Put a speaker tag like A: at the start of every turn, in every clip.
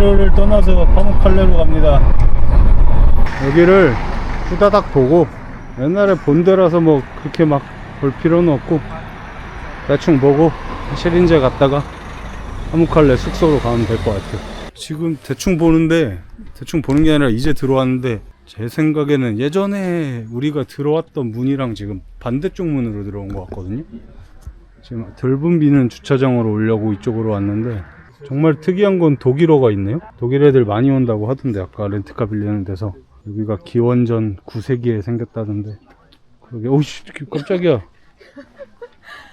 A: 카이로를 떠나서 파묵칼레로 갑니다. 여기를 후다닥 보고 옛날에 본 데라서 뭐 그렇게 막 볼 필요는 없고 대충 보고 시린제 갔다가 파묵칼레 숙소로 가면 될 것 같아요. 지금 대충 보는데 대충 보는 게 아니라 이제 들어왔는데 제 생각에는 예전에 우리가 들어왔던 문이랑 지금 반대쪽 문으로 들어온 것 같거든요. 지금 덜분 비는 주차장으로 오려고 이쪽으로 왔는데 정말 특이한 건 독일어가 있네요. 독일 애들 많이 온다고 하던데 아까 렌트카 빌리는 데서 여기가 기원전 9세기에 생겼다던데 그러게 오씨 깜짝이야.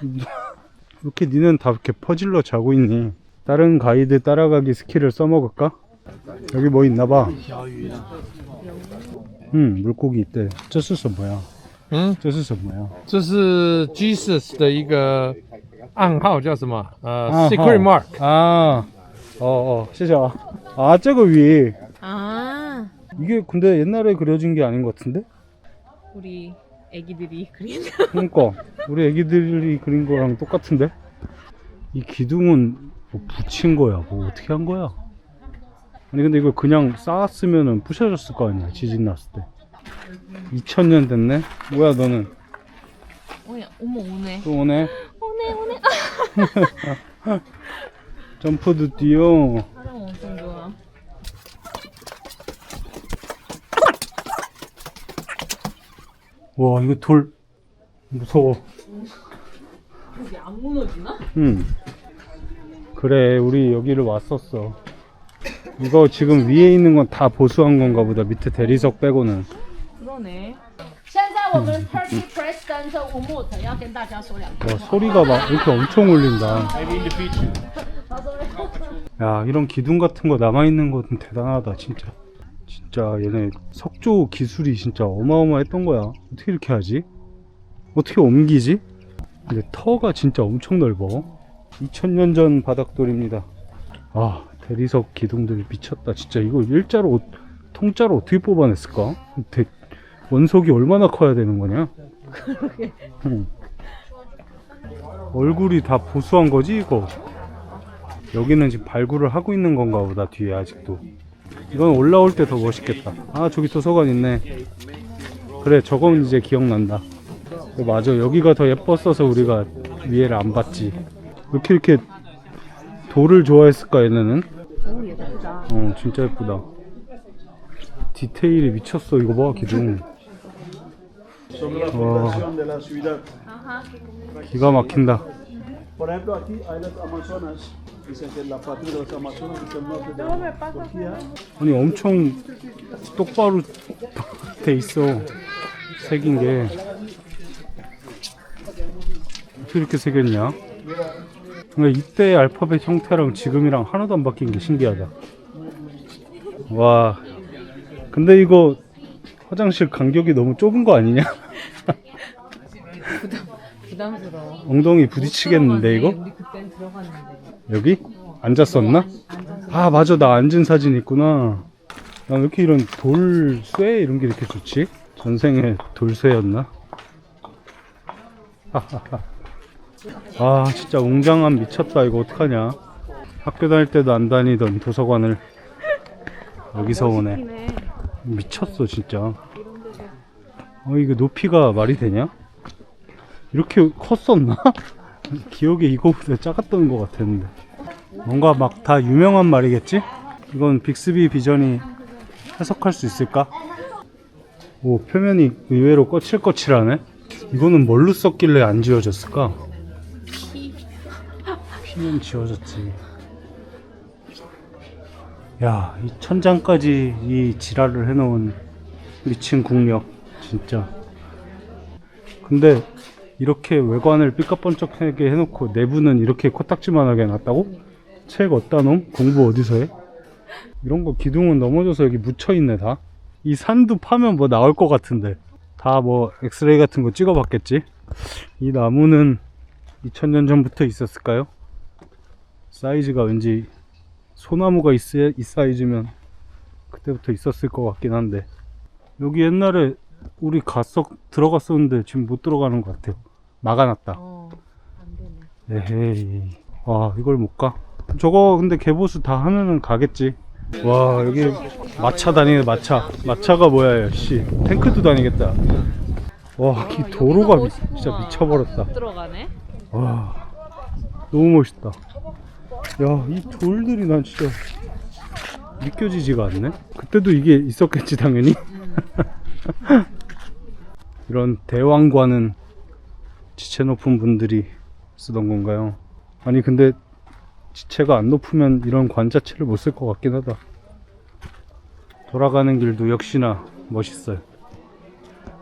A: 이렇게 니는 다 이렇게 퍼질러 자고 있니? 다른 가이드 따라가기 스킬을 써먹을까? 여기 뭐 있나봐. 응 물고기 있대. 这是什么呀?
B: 嗯，
A: 这是什么呀?
B: 这是 Jesus 的一个 暗号，叫什么？呃、
A: 暗号
B: s e c r e t Mark。
A: 아, 어, 어, 谢谢啊. 아, 这个 위.
C: 아
A: 이게 근데 옛날에 그려진 게 아닌 것 같은데?
C: 우리 애기들이 그린
A: 그러니까 우리 애기들이 그린 거랑 똑같은데? 이 기둥은 뭐 붙인 거야? 뭐 어떻게 한 거야? 아니 근데 이거 그냥 쌓았으면은 부셔졌을 거 아니야 지진 났을 때 2000년 됐네? 뭐야 너는
C: 어머 어머 오네
A: 또 오네?
C: 오네 오네
A: 점프도 뛰어
C: 사람 엄청 좋아
A: 와 이거 돌 무서워
C: 여기 안 무너지나?
A: 응. 그래, 우리 여기를 왔었어. 이거 지금 위에 있는 건 다 보수한 건가 보다. 밑에 대리석 빼고는.
C: 그러네
D: 现在我们 Turkey President Umut 要跟大家说两句
A: 와, 소리가 막 이렇게 엄청 울린다. 야, 이런 기둥 같은 거 남아있는 것은 대단하다, 진짜. 진짜 얘네 석조 기술이 진짜 어마어마했던 거야. 어떻게 이렇게 하지? 어떻게 옮기지? 근데 터가 진짜 엄청 넓어. 2000년 전 바닥돌입니다. 아, 대리석 기둥들 미쳤다. 진짜 이거 일자로, 어- 통짜로 어떻게 뽑아냈을까? 대- 원석이 얼마나 커야 되는 거냐? 응. 얼굴이 다 보수한 거지, 이거? 여기는 지금 발굴을 하고 있는 건가 보다, 뒤에 아직도. 이건 올라올 때 더 멋있겠다. 아, 저기 도서관 있네. 그래, 저건 이제 기억난다. 어, 맞아, 여기가 더 예뻤어서 우리가 위에를 안 봤지. 왜 이렇게 이렇게 돌을 좋아했을까, 얘네는?
C: 오 예쁘다
A: 어, 진짜 예쁘다. 디테일이 미쳤어, 이거 봐, 기둥. 와. 기가 막힌다.
E: Por ejemplo, aquí hay las Amazonas. Dicen que la patria de los Amazonas es el norte de Turquía.
A: 아니 엄청 똑바로 돼 있어 새긴 게 어떻게 이렇게 새겼냐 그러니까 이때 알파벳 형태랑 지금이랑 하나도 안 바뀐 게 신기하다 와 근데 이거 화장실 간격이 너무 좁은 거 아니냐?
C: 부담스러워.
A: 엉덩이 부딪히겠는데 이거?
C: 우리 그땐 들어갔는데.
A: 여기? 앉았었나? 아 맞아. 나 앉은 사진 있구나. 나왜 이렇게 이런 돌쇠 이런 게 이렇게 좋지? 전생에 돌쇠였나? 아 진짜 웅장함 미쳤다. 이거 어떡하냐? 학교 다닐 때도 안 다니던 도서관을 여기서 오네 미쳤어 진짜. 어 이거 높이가 말이 되냐? 이렇게 컸었나? 기억에 이거보다 작았던 것 같았는데. 뭔가 막 다 유명한 말이겠지? 이건 빅스비 비전이 해석할 수 있을까? 오 표면이 의외로 거칠거칠하네. 이거는 뭘로 썼길래 안 지워졌을까? 피는 지워졌지 야 이 천장까지 이 지랄을 해놓은 미친 국력 진짜 근데 이렇게 외관을 삐까뻔쩍하게 해놓고 내부는 이렇게 코딱지만하게 해놨다고? 책 어디다 놈? 공부 어디서 해? 이런 거 기둥은 넘어져서 여기 묻혀있네 다. 이 산도 파면 뭐 나올 것 같은데. 다 뭐 엑스레이 같은 거 찍어봤겠지? 이 나무는 2000년 전부터 있었을까요? 사이즈가 왠지 소나무가 있, 이 사이즈면 그때부터 있었을 것 같긴 한데 여기 옛날에 우리 갔었 들어갔었는데 지금 못 들어가는 것 같아요. 막아놨다.
C: 어 안 되네
A: 에헤이. 와, 이걸 못 가? 저거 근데 개보수 다 하면은 가겠지. 와 여기 마차 다니네 마차 마차가 뭐야 씨 탱크도 다니겠다 와 이 도로가 미, 진짜 미쳐버렸다
C: 들어가네.
A: 와 너무 멋있다 야 이 돌들이 난 진짜 믿겨지지가 않네? 그때도 이게 있었겠지 당연히? 이런 대왕관은 지체 높은 분들이 쓰던 건가요? 아니 근데 지체가 안 높으면 이런 관 자체를 못 쓸 것 같긴 하다. 돌아가는 길도 역시나 멋있어요.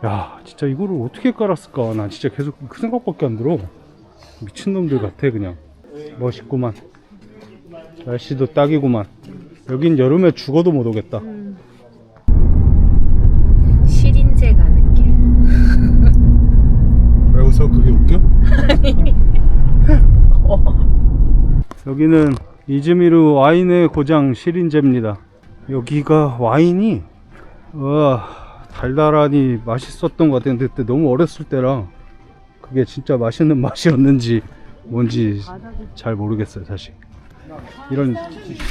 A: 야 진짜 이거를 어떻게 깔았을까? 난 진짜 계속 그 생각밖에 안 들어. 미친놈들 같아 그냥. 멋있구만 날씨도 딱이구만. 여긴 여름에 죽어도 못 오겠다.
C: 시린제 가는 길.
A: 왜 웃어 그게 웃겨? 여기는 이즈미르 와인의 고장 시린제입니다. 여기가 와인이? 와 달달하니 맛있었던 것 같은데 그때 너무 어렸을 때라 그게 진짜 맛있는 맛이었는지 뭔지 잘 모르겠어요 사실 이런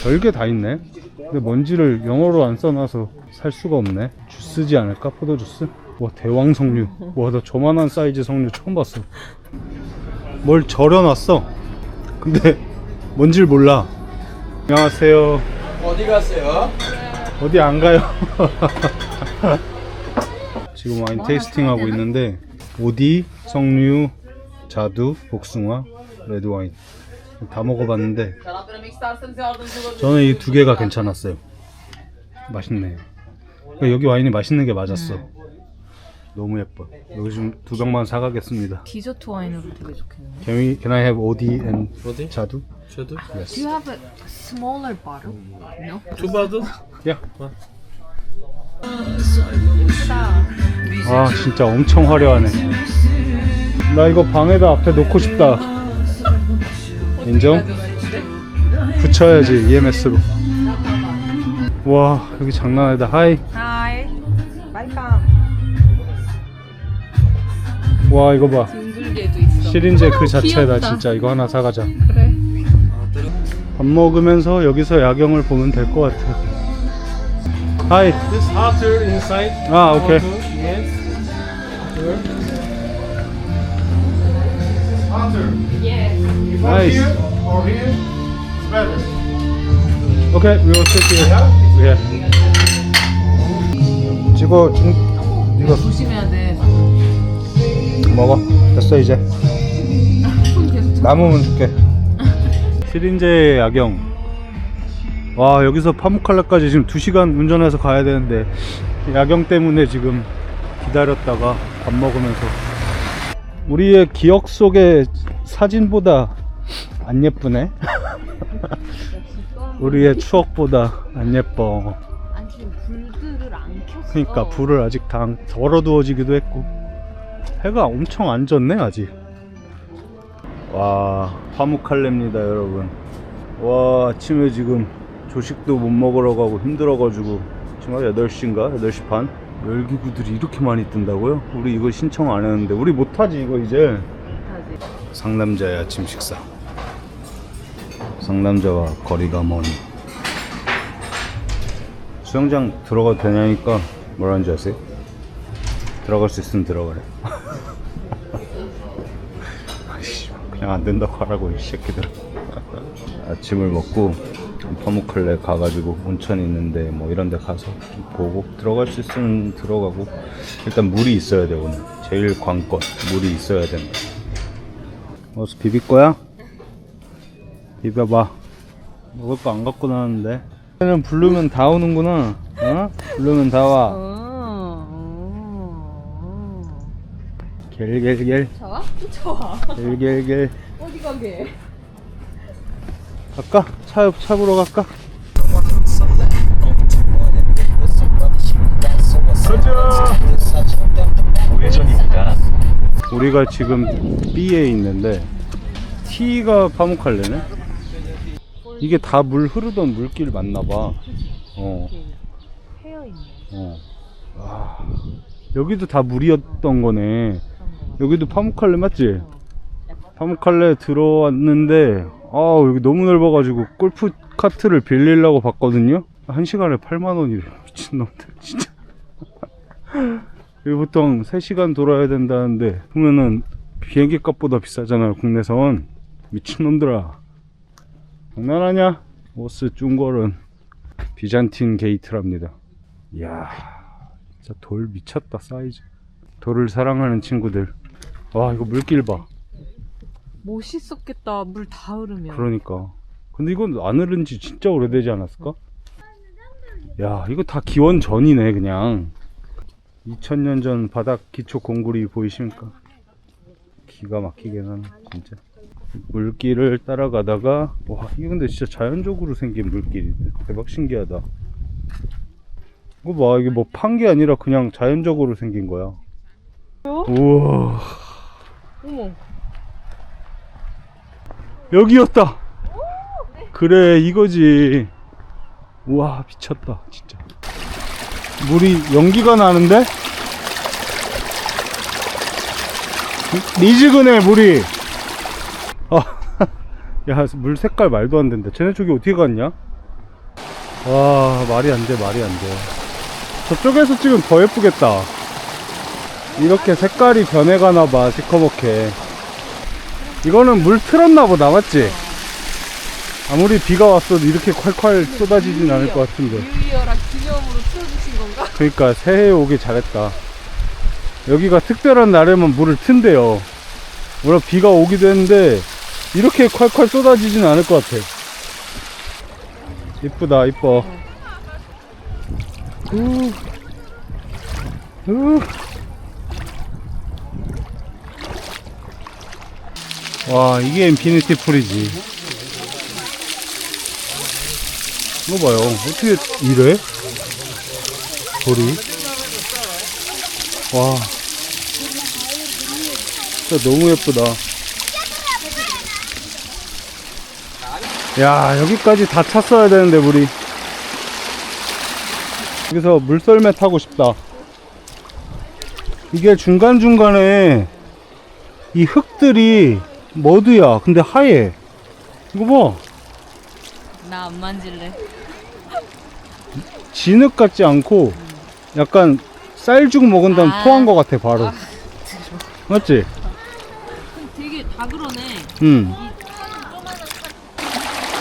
A: 별게 다 있네. 근데 뭔지를 영어로 안 써놔서 살 수가 없네. 주스지 않을까? 포도 주스? 와 대왕 석류. 와 나 저만한 사이즈 석류 처음 봤어. 뭘 절여놨어? 근데 뭔지를 몰라. 안녕하세요.
F: 어디 갔어요?
A: 어디 안 가요? 지금 와인 테이스팅 하고 있는데 오디, 석류, 자두, 복숭아, 레드 와인 다 먹어봤는데 저는 이 두 개가 괜찮았어요. 맛있네. 그러니까 여기 와인이 맛있는 게 맞았어. 너무 예뻐. 여기 좀두 병만 사가겠습니다.
C: 디저트 와인으로 되게 좋겠는데.
A: Can we? Can I have OD and
B: 어디?
A: 자두?
B: 저도?
A: Yes.
C: Do you have a smaller bottle? No.
B: 투바도?
A: Yeah. 아 진짜 엄청 화려하네. 나 이거 방에다 앞에 놓고 싶다. 인정? 붙여야지 EMS로. 와 여기 장난 아니다. 하이.
C: Hi. Welcome.
A: 와 이거 봐.
C: 둥글게도 있어.
A: 시린제 그 자체다
C: 귀엽다.
A: 진짜 이거 하나 사가자.
C: 그래.
A: 밥 먹으면서 여기서 야경을 보면 될 것 같아. 하이.
B: This hotter inside.
A: 아 오케이.
B: Yes.
A: 나 이스.
B: Or here? It's better.
A: 오케이, we will sit here. Yeah. 찍어, 찍, 이거
C: 조심해야 돼.
A: 먹어. 됐어 이제. 남으면 줄게. 시린제 야경. 와 여기서 파묵칼라까지 지금 2시간 운전해서 가야 되는데 야경 때문에 지금 기다렸다가 밥 먹으면서 우리의 기억 속의 사진보다 안 예쁘네. 우리의 추억보다 안 예뻐.
C: 아니 지금 불들을 안 켰어.
A: 그러니까 불을 아직 다 덜어두어지기도 했고 해가 엄청 안 졌네 아직 와 파묵칼레입니다 여러분 와 아침에 지금 조식도 못 먹으러 가고 힘들어가지고 지금 8시인가 8시 반 열기구들이 이렇게 많이 뜬다고요? 우리 이거 신청 안 했는데 우리 못하지 이거 이제
C: 하지.
A: 상남자의 아침 식사 상남자와 거리가 먼. 수영장 들어가도 되냐니까 뭐라는지 아세요? 들어갈 수 있으면 들어가래. 그냥 안 된다고 하라고 이 새끼들. 아침을 먹고 파묵칼레 가가지고 온천 있는데 뭐 이런 데 가서 좀 보고 들어갈 수 있으면 들어가고. 일단 물이 있어야 돼 오늘. 제일 관건. 물이 있어야 된다. 어서 비빌 거야? 비벼봐. 먹을 거 안 갖고 나왔는데. 얘는 부르면 다 오는구나. 어? 부르면 다 와.
C: 어, 어,
A: 겔겔겔.
C: 좋아? 좋아.
A: 겔겔겔.
C: 어디 가게?
A: 갈까? 차, 차 보러 갈까? 우회전입니다. 우리가 지금 B에 있는데 T가 파묵칼레네. 이게 다 물 흐르던 물길 맞나 봐. 어.
C: 헤어 있네.
A: 어. 아, 여기도 다 물이었던 거네. 여기도 파묵칼레 맞지? 파묵칼레 들어왔는데, 아 여기 너무 넓어가지고 골프 카트를 빌리려고 봤거든요. 한 시간에 8만 원이래 미친놈들 진짜 여기 보통 3시간 돌아야 된다는데 그러면은 비행기 값보다 비싸잖아요 국내선 미친놈들아 장난하냐? 오스 쭝걸은 비잔틴 게이트랍니다 이야 진짜 돌 미쳤다 사이즈 돌을 사랑하는 친구들 와 이거 물길 봐
C: 멋있었겠다. 물 다 흐르면.
A: 그러니까. 근데 이건 안 흐른 지 진짜 오래되지 않았을까? 야, 이거 다 기원 전이네, 그냥. 2000년 전 바닥 기초 공굴이 보이십니까? 기가 막히긴 하네, 진짜. 물길을 따라가다가, 와, 이게 근데 진짜 자연적으로 생긴 물길이네. 대박 신기하다. 이거 봐, 이게 뭐 판 게 아니라 그냥 자연적으로 생긴 거야. 우와.
C: 어머.
A: 여기였다. 그래 이거지. 우와 미쳤다 진짜. 물이 연기가 나는데? 미지근해 물이. 아, 야물 색깔 말도 안 된다. 쟤네 쪽이 어떻게 갔냐? 와 말이 안 돼 말이 안 돼. 저쪽에서 찍으면 더 예쁘겠다. 이렇게 색깔이 변해가나 봐 시커멓게. 이거는 물 틀었나 보다 맞지? 아무리 비가 왔어도 이렇게 콸콸 쏟아지진 않을 것 같은데
C: 뉴이어랑 기념으로 틀어주신 건가?
A: 그러니까 새해 오길 잘했다 여기가 특별한 날에만 물을 튼대요 물론 비가 오기도 했는데 이렇게 콸콸 쏟아지진 않을 것 같아. 이쁘다 이뻐. 우. 우. 와 이게 인피니티 풀이지. 이거 봐요. 어떻게 이래? 돌이? 와. 진짜 너무 예쁘다 야 여기까지 다 찼어야 되는데 물이 여기서 물썰매 타고 싶다 이게 중간중간에 이 흙들이 머드야 근데 하얘 이거
C: 봐나 안 만질래.
A: 진흙 같지 않고 약간 쌀죽 먹은 다음
C: 아.
A: 토한 것 같아 바로 맞지?
C: 되게 다 그러네.
A: 응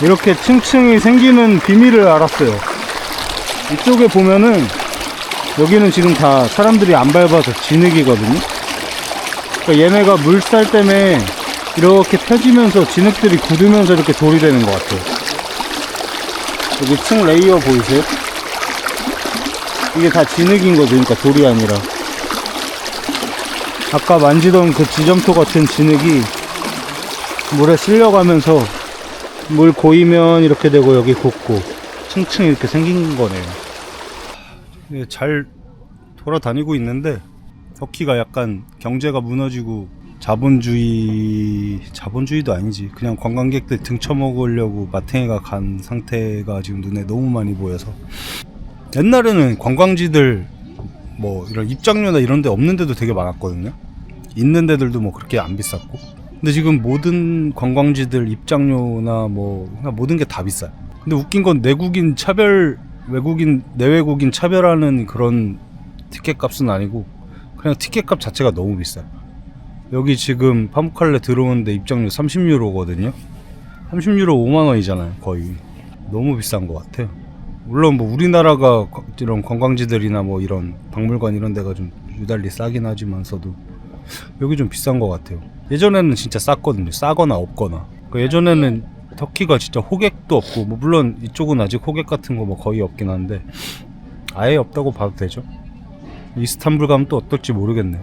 A: 이렇게 층층이 생기는 비밀을 알았어요. 이쪽에 보면은 여기는 지금 다 사람들이 안 밟아서 진흙이거든요. 그러니까 얘네가 물살 때문에 이렇게 펴지면서 진흙들이 굳으면서 이렇게 돌이 되는 것 같아요. 여기 층 레이어 보이세요? 이게 다 진흙인 거죠. 그러니까 돌이 아니라. 아까 만지던 그 지점토 같은 진흙이 물에 쓸려가면서 물 고이면 이렇게 되고 여기 곱고 층층 이렇게 생긴 거네요. 네, 잘 돌아다니고 있는데 터키가 약간 경제가 무너지고 자본주의 자본주의도 아니지. 그냥 관광객들 등쳐먹으려고 마탱이가 간 상태가 지금 눈에 너무 많이 보여서. 옛날에는 관광지들 뭐 이런 입장료나 이런 데 없는 데도 되게 많았거든요. 있는 데들도 뭐 그렇게 안 비쌌고 근데 지금 모든 관광지들 입장료나 뭐 모든 게 다 비싸요. 근데 웃긴 건 내국인 차별 외국인 내외국인 차별하는 그런 티켓 값은 아니고 그냥 티켓 값 자체가 너무 비싸요. 여기 지금 파무칼레 들어오는데 입장료 30유로거든요. 30유로 5만 원이잖아요 거의. 너무 비싼 것 같아요. 물론 뭐 우리나라가 거- 이런 관광지들이나 뭐 이런 박물관 이런 데가 좀 유달리 싸긴 하지만서도 여기 좀 비싼 것 같아요. 예전에는 진짜 쌌거든요. 싸거나 없거나. 그 예전에는 터키가 진짜 호객도 없고 뭐 물론 이쪽은 아직 호객 같은 거 뭐 거의 없긴 한데 아예 없다고 봐도 되죠? 이스탄불 가면 또 어떨지 모르겠네요.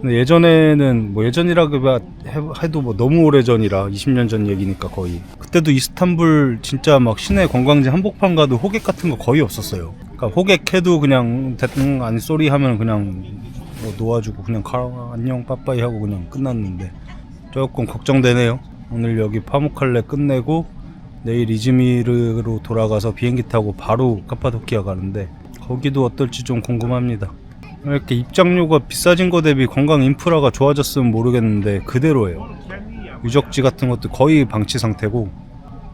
A: 근데 예전에는 뭐 예전이라고 해- 해도 뭐 너무 오래 전이라 20년 전 얘기니까 거의. 그때도 이스탄불 진짜 막 시내 관광지 한복판 가도 호객 같은 거 거의 없었어요. 그러니까 호객해도 그냥 대충 아니 쏘리 하면 그냥 뭐 놓아주고 그냥 가 안녕 빠빠이 하고 그냥 끝났는데 조금 걱정되네요 오늘 여기 파무칼레 끝내고 내일 이즈미르로 돌아가서 비행기 타고 바로 카파도키아 가는데 거기도 어떨지 좀 궁금합니다 이렇게 입장료가 비싸진 거 대비 관광 인프라가 좋아졌으면 모르겠는데 그대로예요. 유적지 같은 것도 거의 방치 상태고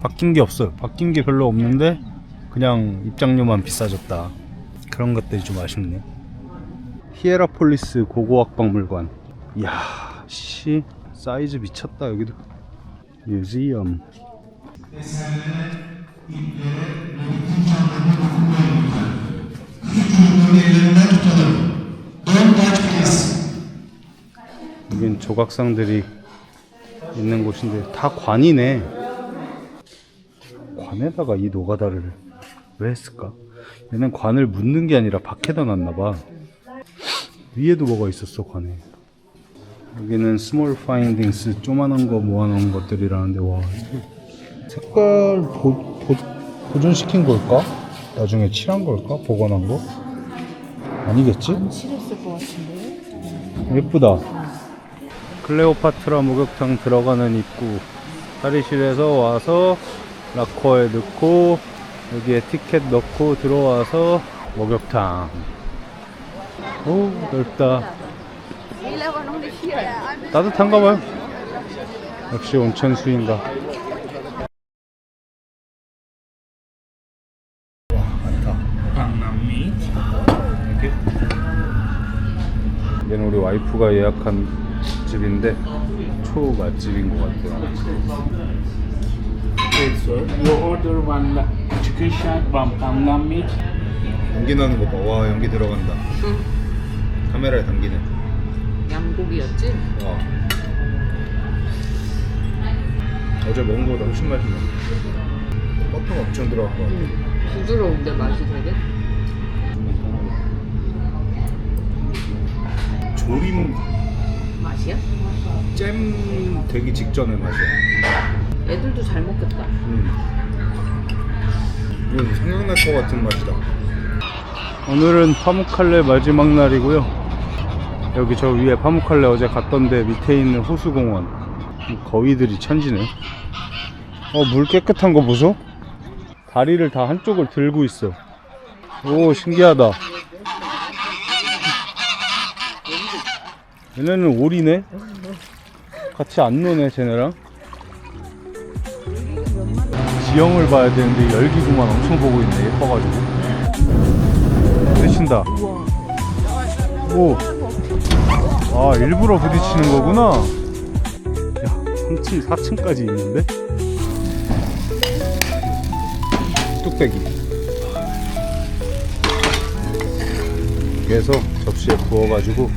A: 바뀐 게 없어요. 바뀐 게 별로 없는데 그냥 입장료만 비싸졌다. 그런 것들이 좀 아쉽네. 히에라폴리스 고고학 박물관. 이야, 씨, 사이즈 미쳤다 여기도. 뮤지엄. 여긴 조각상들이 있는 곳인데 다 관이네. 관에다가 이 노가다를 왜 했을까? 얘는 관을 묻는 게 아니라 밖에다 놨나봐. 위에도 뭐가 있었어 관에. 여기는 스몰 파인딩스 조만한 거 모아놓은 것들이라는데 와 색깔 보, 보, 보존시킨 걸까? 나중에 칠한 걸까? 복원한 거? 아니겠지? 안 칠했을 것 같은데 예쁘다 클레오파트라 목욕탕 들어가는 입구 탈의실에서 와서 락커에 넣고 여기에 티켓 넣고 들어와서 목욕탕 오 넓다 따뜻한가 봐요 역시 온천 수인가 와 많다 이렇게 얘는 우리 와이프가 예약한 집인데 초 맛집인 것 같아요
E: Okay, sir. You order one chicken shack from Gangnam meat.
A: 연기 나는 거 봐. 와 연기 들어간다. 카메라에 담기네.
C: 양고기였지?
A: 와. 어제 먹은 거보다 훨씬 맛있네. 버터가 엄청 들어갈 것 같아.
C: 부드러운데 맛이 되게?
A: 조림
C: 맛이야?
A: 잼 되기 직전의 맛이야.
C: 애들도 잘 먹겠다.
A: 음. 이건 생각날 것 같은 맛이다. 오늘은 파묵칼레 마지막 날이고요. 여기 저 위에 파묵칼레 어제 갔던데 밑에 있는 호수공원. 이 거위들이 천지네. 어, 물 깨끗한 거 보소? 다리를 다 한쪽을 들고 있어. 오, 신기하다. 얘네는 오리네? 같이 안 노네, 쟤네랑. 지형을 봐야 되는데 열기구만 엄청 보고 있네 예뻐가지고 부딪힌다 오. 아 일부러 부딪히는 거구나. 야 3층 4층까지 있는데? 뚝배기. 그래서 접시에 부어가지고